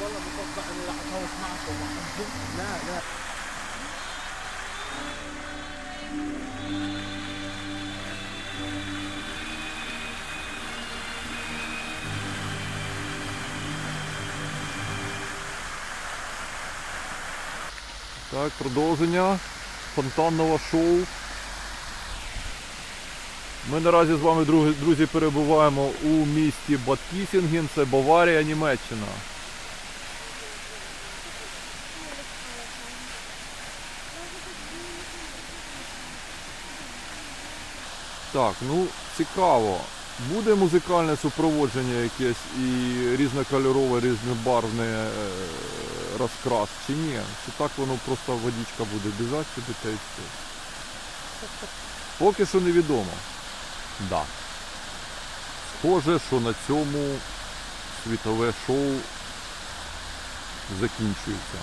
والله متوقع اني راح اتهاوش معكم واحبكم لا لا Так, продовження фонтанного шоу. Ми наразі з вами, друзі, перебуваємо у місті Бад Кісінген, це Баварія, Німеччина. Так, ну цікаво. Буде музикальне супроводження якесь і різнокольорове, різнобарвне е, розкрас чи ні? Чи так воно просто водичка буде біжати собі та й все? Поки що невідомо. Да. Схоже, що на цьому світове шоу закінчується.